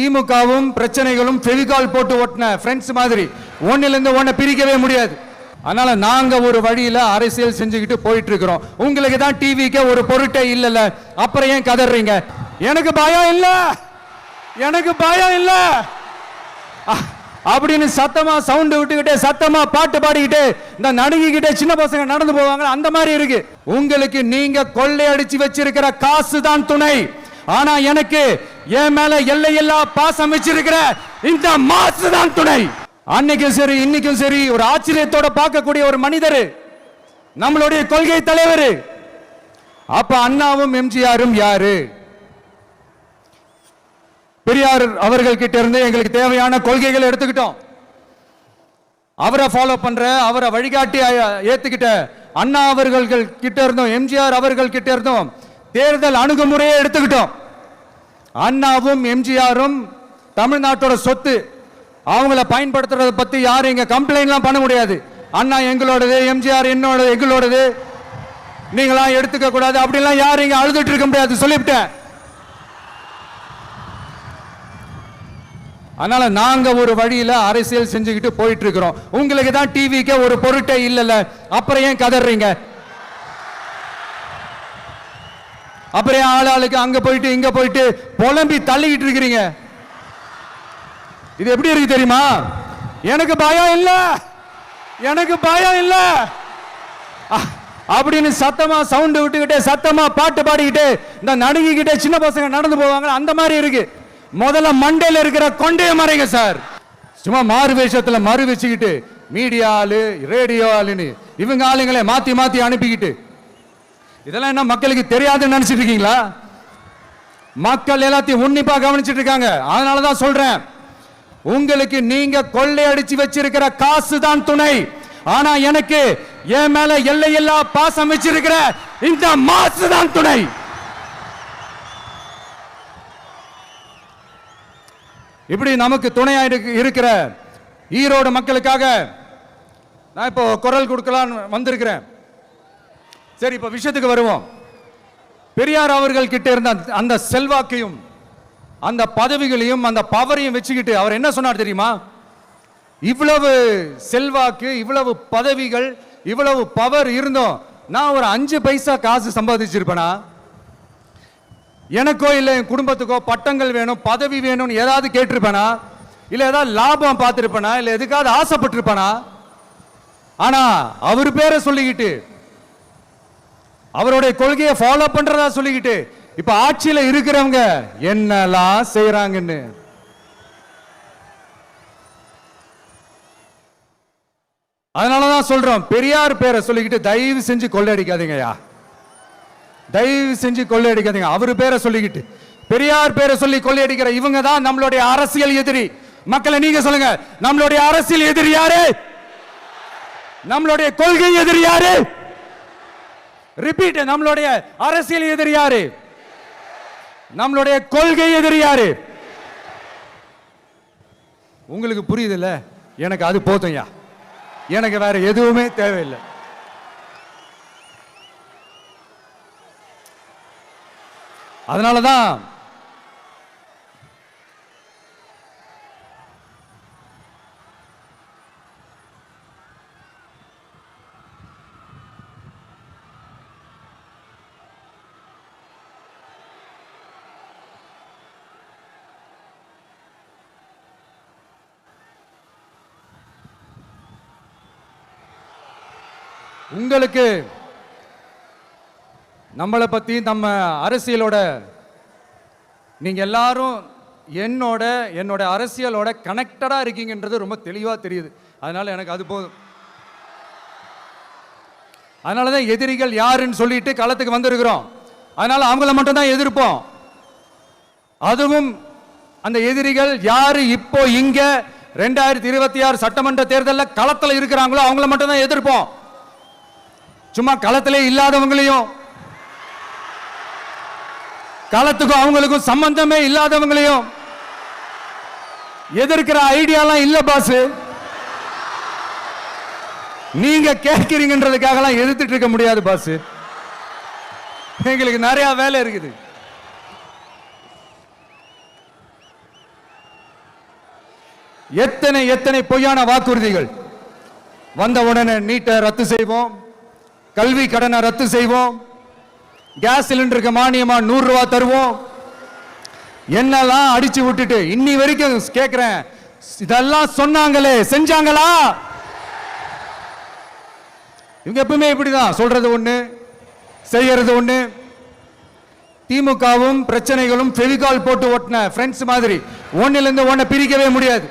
திமுகவும் பிரச்சனைகளும் ஃபெவிகால் போட்டு ஓட்டின ஃப்ரெண்ட்ஸ் மாதிரி ஒன்னிலிருந்து ஒன்றை பிரிக்கவே முடியாது. அதனால நாங்க ஒரு வழியில அரசியல் செஞ்சுக்கிட்டு போயிட்டு இருக்கிறோம் உங்களுக்கு தான் டிவிக்கு ஒரு பொருட்டே இல்லைல்ல. அப்புறம் ஏன் கதறீங்க? எனக்கு பயம் இல்ல. எனக்கு பயம் இல்ல. அப்படின்னு சத்தமா சவுண்ட் விட்டுக்கிட்டே சத்தமா பாட்டு பாடிக்கிட்டு இந்த நடுங்கிக்கிட்டே சின்ன பசங்க நடந்து போவாங்க அந்த மாதிரி இருக்கு. உங்களுக்கு நீங்க கொள்ளையடிச்சு வச்சிருக்கிற காசு தான் துணை. ஆனா எனக்கு என் மேல எல்லையெல்லாம் பாசம் வச்சிருக்கிற இந்த மாசு தான் துணை. அன்னைக்கும் சரி இன்னைக்கும் சரி ஒரு ஆச்சரியத்தோட பார்க்கக்கூடிய ஒரு மனிதர் நம்மளுடைய கொள்கை தலைவர். அப்ப அண்ணாவும் எம்ஜிஆரும் யாரு? பெரியார் அவர்கள் கிட்ட இருந்து எங்களுக்கு தேவையான கொள்கைகளை எடுத்துக்கிட்டோம். அவரை ஃபாலோ பண்ற அவரை வழிகாட்டி ஏத்துக்கிட்ட அண்ணா அவர்கள் கிட்ட இருந்தோம் எம்ஜிஆர் அவர்கள் கிட்ட இருந்தோம் தேர்தல் அணுகுமுறையை எடுத்துக்கிட்டோம். அண்ணாவும் எம்ஜிஆரும் தமிழ்நாட்டோட சொத்து. அவங்கள பயன்படுத்துறதை பத்தி யாரும் இங்க கம்ப்ளைண்ட்லாம் பண்ண முடியாது. அண்ணா எங்களோடது எம்ஜிஆர் என்னோட எங்களோடது. நீங்களாம் எடுத்துக்க கூடாது. அப்படிலாம் யாரும் இங்க அழுதுட்டு இருக்க முடியாது. சொல்லிவிட்டேன். அதனால நாங்க ஒரு வழியில அரசியல் செஞ்சுக்கிட்டு போயிட்டு இருக்கிறோம். உங்களுக்கு தான் டிவிக்கு ஒரு பொருட்டே இல்லைல்ல. அப்புறம் ஏன் கதறீங்க? அப்புறம் ஆள் ஆளுக்கு அங்க போயிட்டு இங்க போயிட்டு புலம்பி தள்ளிக்கிட்டு இருக்கிறீங்க. இது எப்படி இருக்கு தெரியுமா? எனக்கு பயம் இல்ல. எனக்கு பயம் இல்ல. அப்படின்னு சத்தமா சவுண்ட் விட்டுக்கிட்டே சத்தமா பாட்டு பாடிக்கிட்டு இந்த நடுங்கிக்கிட்டே சின்ன பசங்க நடந்து போவாங்க அந்த மாதிரி இருக்கு. முதல்ல மண்டையில் இருக்கிற கொண்டைய மறைங்க சார். சும்மா மாறு வேஷத்துல மறு வச்சுக்கிட்டு மீடியா ஆளு ரேடியோ ஆளுன்னு இவங்க ஆளுங்களை மாத்தி மாத்தி அனுப்பிக்கிட்டு இதெல்லாம் என்ன மக்களுக்கு தெரியாதுன்னு நினைச்சிட்டு இருக்கீங்களா? மக்கள் எல்லாத்தையும் உன்னிப்பா கவனிச்சிட்டு இருக்காங்க. அதனால தான் சொல்றேன். உங்களுக்கு நீங்க கொள்ளையடிச்சு வச்சிருக்கிற காசு தான் துணை. ஆனா எனக்கு என் மேல எல்லையெல்லாம் பாசம் வச்சிருக்கிற இந்த மாசு தான் துணை. இப்படி நமக்கு துணையா இருக்கிற ஈரோடு மக்களுக்காக நான் இப்போ குரல் கொடுக்கலான்னு வந்திருக்கிறேன். சரி இப்ப விஷயத்துக்கு வருவோம். பெரியார் அவர்கள் கிட்ட இருந்த அந்த- அந்த செல்வாக்கையும் அந்த பதவிகளையும் அந்த பவரையும் வச்சுக்கிட்டு அவர் என்ன சொன்னார் தெரியுமா? இவ்வளவு செல்வாக்கு இவ்வளவு பதவிகள் இவ்வளவு பவர் இருந்தோம். நான் ஒரு அஞ்சு பைசா காசு சம்பாதிச்சிருப்பேனா? எனக்கோ இல்லை என் குடும்பத்துக்கோ பட்டங்கள் வேணும் பதவி வேணும்னு ஏதாவது கேட்டிருப்பேனா? இல்லை ஏதாவது லாபம் பார்த்துருப்பேனா? இல்லை எதுக்காவது ஆசைப்பட்டிருப்பேனா? ஆனா அவர் பேரை சொல்லிக்கிட்டு அவருடைய கொள்கையை ஃபாலோ பண்றதா சொல்லிக்கிட்டு இப்ப ஆட்சியில இருக்கிறவங்க என்னெல்லாம் செய்யறாங்கன்னு அதனாலதான் சொல்றோம் பெரியார் பேரை சொல்லிக்கிட்டு தயவு செஞ்சு கொள்ளையடிக்காதீங்கய்யா. தயவு செஞ்சு கொள்ளையடிக்காதீங்க. அவர் பேரை சொல்லிக்கிட்டு பெரியார் பேரை சொல்லி கொள்ளையடிக்கிற இவங்க தான் நம்மளுடைய அரசியல் எதிரி. மக்களை நீங்க சொல்லுங்க நம்மளுடைய அரசியல் எதிரி யாரு? நம்மளுடைய கொள்கை எதிரி யாரு? ரிப்பீட் நம்மளுடைய அரசியல் எதிரி யாரு? நம்மளுடைய கொள்கை எதிரி யாரு? உங்களுக்கு புரியுதுல்ல? எனக்கு அது போதும்யா எனக்கு வேற எதுவுமே தேவையில்லை. அதனால தான் உங்களுக்கு நம்மளை பத்தி நம்ம அரசியலோட நீங்க எல்லாரும் என்னோட என்னோட அரசியலோட கனெக்டடா இருக்கீங்கன்றது ரொம்ப தெளிவா தெரியுது. அதனால எனக்கு அது போதும். அதனால தான் எதிரிகள் யாருன்னு சொல்லிட்டு களத்துக்கு வந்திருக்கிறோம். அதனால அவங்கள மட்டும் தான் எதிர்ப்போம். அதுவும் அந்த எதிரிகள் யாரு இப்போ இங்க ரெண்டாயிரத்தி இருபத்தி ஆறு சட்டமன்ற தேர்தலில் களத்தில் இருக்கிறாங்களோ அவங்கள மட்டும் தான் எதிர்ப்போம். சும்மா களத்திலே இல்லாதவங்களையும் களத்துக்கும் அவங்களுக்கும் சம்பந்தமே இல்லாதவங்களையும் எதிர்க்கிற ஐடியாலாம் இல்ல பாஸ் நீங்க கேட்கிறீங்கன்றதுக்காகலாம் எதிர்த்துட்டு இருக்க முடியாது பாஸ் எங்களுக்கு நிறைய வேலை இருக்குது. எத்தனை எத்தனை பொய்யான வாக்குறுதிகள்? வந்த உடனே நீட்டை ரத்து செய்வோம். கல்வி கடனை ரத்து செய்வோம். கேஸ் சிலிண்டருக்கு மானியமாக நூறு தருவோம். என்னெல்லாம் அடிச்சு விட்டுட்டு இன்னி வரைக்கும் கேட்குறேன் இதெல்லாம் சொன்னாங்களே செஞ்சாங்களா? இவங்க எப்பவுமே இப்படிதான் சொல்றது ஒண்ணு செய்யறது ஒண்ணு. திமுகவும் பிரச்சனைகளும் ஃபெவிகால் போட்டு ஓட்டின ஃப்ரெண்ட்ஸ் மாதிரி ஒன்னிலிருந்து ஒன்னை பிரிக்கவே முடியாது.